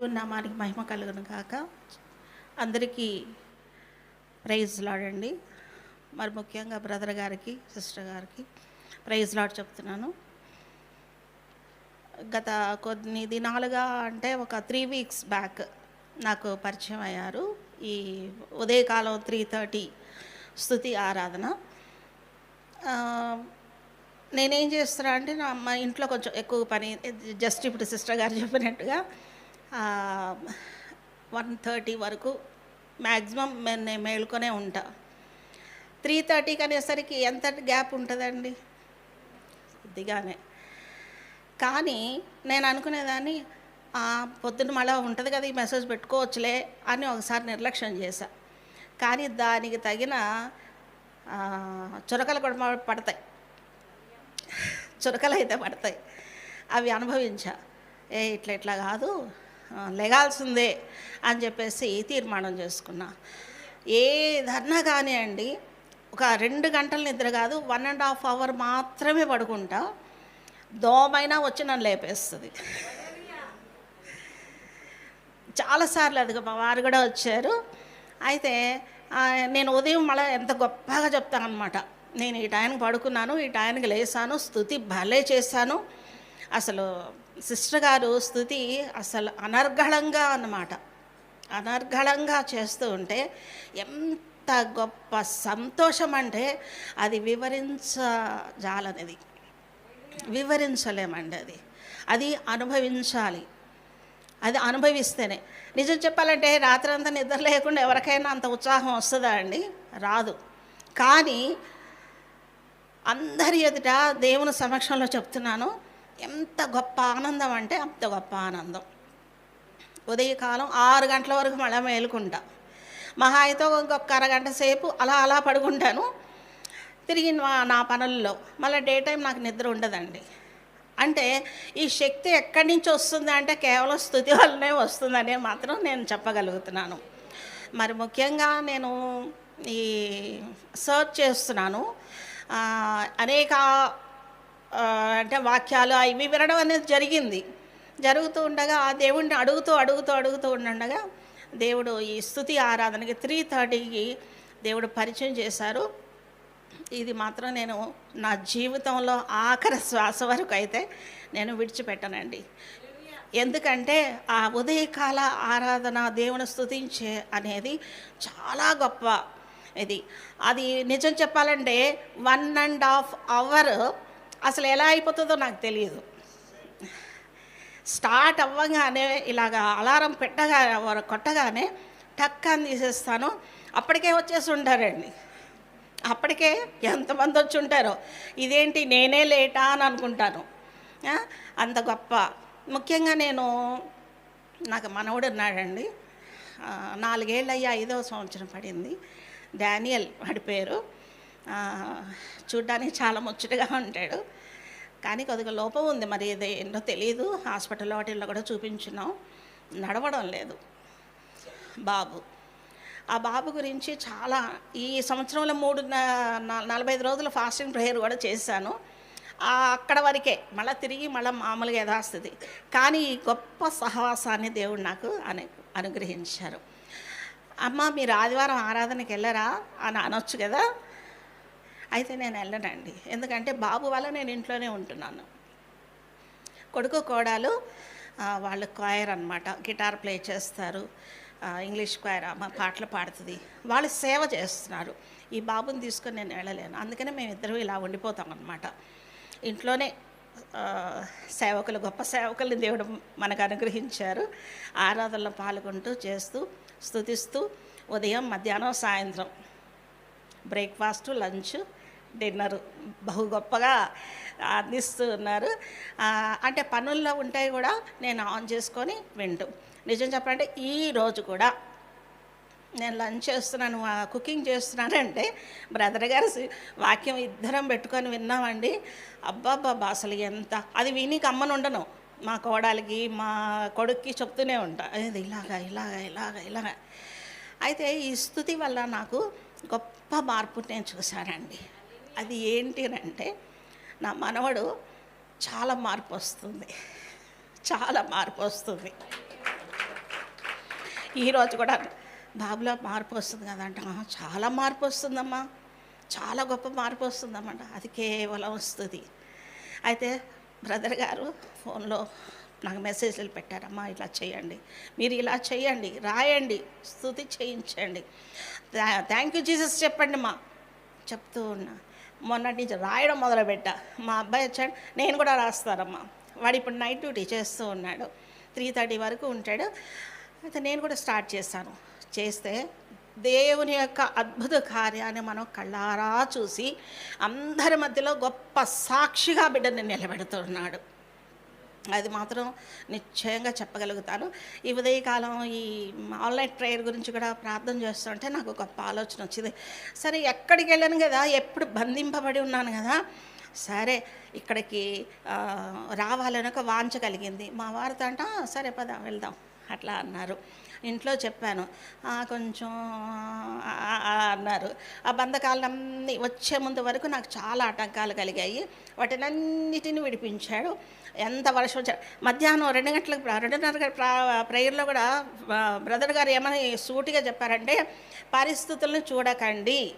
దేవుని నామానికి మహిమ కలుగును కాక అందరికీ ప్రైజ్ లాడండి మరి ముఖ్యంగా బ్రదర్ గారికి సిస్టర్ గారికి ప్రైజ్ లాడ్ చెప్తున్నాను. గత కొన్ని దినాలుగా అంటే ఒక త్రీ వీక్స్ బ్యాక్ నాకు పరిచయం అయ్యారు. ఈ ఉదయకాలం త్రీ థర్టీ స్థుతి ఆరాధన. నేనేం చేస్తున్నా అంటే నా మా ఇంట్లో కొంచెం ఎక్కువ పని జస్ట్ ఇప్పుడు సిస్టర్ గారు చెప్పినట్టుగా వన్ థర్టీ వరకు మ్యాక్సిమం నేను మేలుకొనే ఉంటా. త్రీ థర్టీకి అనేసరికి ఎంత గ్యాప్ ఉంటుందండి? కొద్దిగానే. కానీ నేను అనుకునేదాన్ని "ఆ, పొద్దున్న మళ్ళీ ఉంటుంది కదా ఈ మెసేజ్ పెట్టుకోవచ్చులే అని ఒకసారి నిర్లక్ష్యం చేశా. కానీ దానికి తగిన చురకలు కూడా మా- పడతాయి. చురకలు అయితే పడతాయి. అవి అనుభవించా. ఏ ఇట్లా ఇట్లా కాదు. లెగాల్సిందే అని చెప్పేసి తీర్మానం చేసుకున్నా. ఏదన్నా కానివ్వండి ఒక రెండు గంటల నిద్ర కాదు వన్ అండ్ హాఫ్ అవర్ మాత్రమే పడుకుంటా దోమైనా వచ్చి నన్ను లేపేస్తుంది. చాలాసార్లు అది మా వారు కూడా వచ్చారు. అయితే నేను ఉదయం మళ్ళీ ఎంత గొప్పగా చెప్తాను నేను ఈ టైంకి పడుకున్నాను ఈ టైంకి లేసాను స్థుతి భలే చేశాను. అసలు సిస్టర్ గారు స్థుతి అసలు అనర్గళంగా అన్నమాట. అనర్గళంగా చేస్తూ ఉంటే ఎంత గొప్ప సంతోషం అంటే అది వివరించజాలనేది. వివరించలేమండి అది. అది అనుభవించాలి. అది అనుభవిస్తేనే. నిజం చెప్పాలంటే రాత్రంతా నిద్ర లేకుండా ఎవరికైనా అంత ఉత్సాహం వస్తుందా అండి? రాదు. కానీ అందరి ఎదుట దేవుని సమక్షంలో చెప్తున్నాను ఎంత గొప్ప ఆనందం అంటే అంత గొప్ప ఆనందం. ఉదయకాలం ఆరు గంటల వరకు మళ్ళీ మేలుకుంటా. మహా అయితే ఇంకొక అరగంట సేపు అలా అలా పడుకుంటాను. తిరిగి నా- నా పనుల్లో మళ్ళీ డే టైం నాకు నిద్ర ఉండదండి. అంటే ఈ శక్తి ఎక్కడి నుంచి వస్తుంది అంటే కేవలం స్థుతి వల్లనే వస్తుందనే మాత్రం నేను చెప్పగలుగుతున్నాను. మరి ముఖ్యంగా నేను ఈ సర్చ్ చేస్తున్నాను. అనేక అంటే వాక్యాలు ఇవి వినడం అనేది జరిగింది. జరుగుతూ ఉండగా ఆ దేవుణ్ణి అడుగుతూ అడుగుతూ అడుగుతూ ఉండగా దేవుడు ఈ స్థుతి ఆరాధనకి త్రీ థర్టీకి దేవుడు పరిచయం చేశారు. ఇది మాత్రం నేను నా జీవితంలో ఆఖరి శ్వాస వరకు అయితే నేను విడిచిపెట్టనండి. ఎందుకంటే ఆ ఉదయకాల ఆరాధన దేవుని స్థుతించే అనేది చాలా గొప్ప ఇది. అది నిజం చెప్పాలంటే వన్ అండ్ హాఫ్ అవర్ అసలు ఎలా అయిపోతుందో నాకు తెలియదు స్టార్ట్ అవ్వగానే ఇలాగ అలారం పెట్టగా వారు కొట్టగానే టక్ అని తీసేస్తాను. అప్పటికే వచ్చేసి ఉంటారండి అప్పటికే ఎంతమంది వచ్చి ఉంటారో. ఇదేంటి నేనే లేటా అని అనుకుంటాను. అంత గొప్ప. ముఖ్యంగా నేను నాకు మనవడు ఉన్నాడండి. నాలుగేళ్ళు అయ్యి ఐదవ సంవత్సరం పడింది. డానియల్ వాడి పేరు. చూడ్డానికి చాలా ముచ్చటగా ఉంటాడు. కానీ కొద్దిగా లోపం ఉంది. మరి ఇది ఏంటో తెలియదు హాస్పిటల్ వాటిల్లో కూడా చూపించినాం నడవడం లేదు. బాబు. ఆ బాబు గురించి చాలా ఈ సంవత్సరంలో మూడు నలభై ఐదు రోజులు ఫాస్టింగ్ ప్రేయర్ కూడా చేశాను. అక్కడ వరకే. మళ్ళీ తిరిగి మళ్ళీ మామూలుగా యథాస్థితి. కానీ ఈ గొప్ప సహవాసాన్ని దేవుడు నాకు అను అనుగ్రహించారు. అమ్మ మీరు ఆదివారం ఆరాధనకి వెళ్ళరా? అని అనొచ్చు కదా. అయితే నేను వెళ్ళనండి. ఎందుకంటే బాబు వల్ల నేను ఇంట్లోనే ఉంటున్నాను. కొడుకు కోడలు వాళ్ళు క్వైర్ అనమాట గిటార్ ప్లే చేస్తారు. ఇంగ్లీష్ క్వైర్ అమ్మ పాటలు పాడుతుంది. వాళ్ళు సేవ చేస్తున్నారు. ఈ బాబుని తీసుకొని నేను వెళ్ళలేను. అందుకనే మేము ఇద్దరు ఇలా ఉండిపోతాం అనమాట ఇంట్లోనే సేవకులు గొప్ప సేవకుల్ని దేవుడు మనకు అనుగ్రహించారు. ఆరాధనలో పాల్గొంటూ చేస్తూ స్తుతిస్తూ ఉదయం మధ్యాహ్నం సాయంత్రం. Breakfast lunch dinner. బహు గొప్పగా అందిస్తూ ఉన్నారు. అంటే పనుల్లో ఉంటాయి కూడా నేను ఆన్ చేసుకొని వింటూ. నిజం చెప్పాలంటే ఈ రోజు కూడా నేను లంచ్ చేస్తున్నాను కుకింగ్ కుకింగ్ చేస్తున్నానంటే బ్రదర్ గారు వాక్యం ఇద్దరం పెట్టుకొని విన్నామండి. అబ్బాబ్బాబ్బా అసలు ఎంత అది విని కమ్మను ఉండను. మా కోడలికి మా కొడుక్కి చెప్తూనే ఉంటా. ఇది ఇలాగా ఇలాగా ఇలాగా ఇలాగా. అయితే ఈ స్థుతి వల్ల నాకు గొప్ప మార్పు నేను చూశానండి. అది ఏంటి అని అంటే నా మనవడు చాలా మార్పు వస్తుంది. చాలా మార్పు వస్తుంది. ఈరోజు కూడా బాబులో మార్పు వస్తుంది కదంట చాలా మార్పు వస్తుందమ్మా. చాలా గొప్ప మార్పు వస్తుందన్నమాట. అది కేవలం వస్తుంది. అయితే బ్రదర్ గారు ఫోన్లో నాకు మెసేజ్లు పెట్టారమ్మా ఇలా చేయండి. మీరు ఇలా చేయండి. రాయండి. స్థుతి చేయించండి. థ్యాంక్ యూ జీసస్ చెప్పండి మా. చెప్తూ ఉన్నా. మొన్నటి నుంచి రాయడం మొదలుపెట్టా. మా అబ్బాయి వచ్చాడు నేను కూడా రాస్తానమ్మా వాడు ఇప్పుడు నైట్ డ్యూటీ చేస్తూ ఉన్నాడు. త్రీ థర్టీ వరకు ఉంటాడు. అయితే నేను కూడా స్టార్ట్ చేశాను చేస్తే దేవుని యొక్క అద్భుత కార్యాన్ని మనం కళ్ళారా చూసి అందరి మధ్యలో గొప్ప సాక్షిగా బిడ్డని నిలబెడుతున్నాడు. అది మాత్రం నిశ్చయంగా చెప్పగలుగుతాను. ఈ ఉదయకాలం ఈ ఆన్లైన్ ప్రేయర్ గురించి కూడా ప్రార్థన చేస్తుంటే నాకు గొప్ప ఆలోచన వచ్చింది. సరే ఎక్కడికి వెళ్ళాను కదా ఎప్పుడు బంధింపబడి ఉన్నాను కదా సరే ఇక్కడికి రావాలని ఒక వాంఛ కలిగింది. మా వారితో అంట సరే పద వెళ్దాం. అట్లా అన్నారు. ఇంట్లో చెప్పాను. కొంచెం ఆ" అన్నారు. ఆ బంధకాలన్నీ వచ్చే ముందు వరకు నాకు చాలా ఆటంకాలు కలిగాయి. వాటినన్నిటిని విడిపించాడు. ఎంత వర్షం వచ్చాడు మధ్యాహ్నం రెండు గంటలకు రెండున్నర ప్రేయర్లో కూడా బ్రదర్ గారు ఏమని సూటిగా చెప్పారంటే పరిస్థితులను చూడకండి.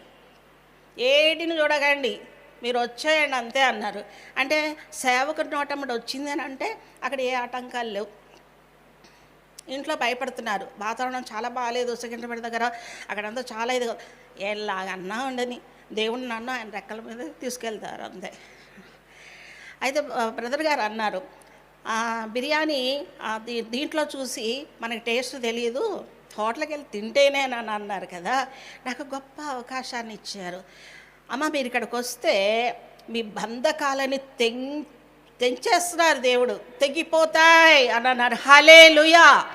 ఏటిని చూడకండి. మీరు వచ్చేయండి అంతే అన్నారు. అంటే సేవకు నోటముడు వచ్చింది అని అంటే అక్కడ ఏ ఆటంకాలు లేవు. ఇంట్లో భయపడుతున్నారు. వాతావరణం చాలా బాగాలేదు సెకండ్రిపేట దగ్గర అక్కడంతా చాలా ఇది ఎలాగన్నా ఉండని దేవుడు నన్ను ఆయన రెక్కల మీద తీసుకెళ్తారు అంతే. అయితే బ్రదర్ గారు అన్నారు బిర్యానీ దీంట్లో చూసి మనకి టేస్ట్ తెలియదు హోటల్కి వెళ్ళి తింటేనే అని అన్నారు కదా. నాకు గొప్ప అవకాశాన్ని ఇచ్చారు. అమ్మ మీరు ఇక్కడికి వస్తే మీ బంధకాలని తెంచి తెంచేస్తున్నారు దేవుడు. తెగిపోతాయి అని అన్నారు హలే లుయా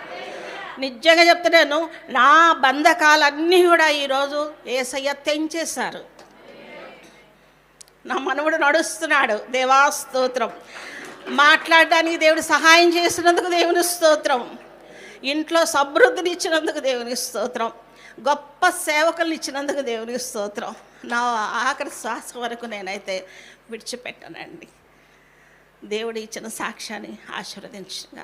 నిజంగా చెప్తున్నాను నా బంధకాలన్నీ కూడా ఈరోజు ఏసయ్య తెంచేశారు. నా మనవడు నడుస్తున్నాడు. దేవా స్తోత్రం. మాట్లాడడానికి దేవుడు సహాయం చేసినందుకు దేవుని స్తోత్రం. ఇంట్లో సమృద్ధిని ఇచ్చినందుకు దేవుని స్తోత్రం. గొప్ప సేవకులు ఇచ్చినందుకు దేవుని స్తోత్రం. నా ఆఖరి శ్వాస వరకు నేనైతే విడిచిపెట్టానండి. దేవుడు ఇచ్చిన సాక్ష్యాన్ని ఆశీర్వదించిన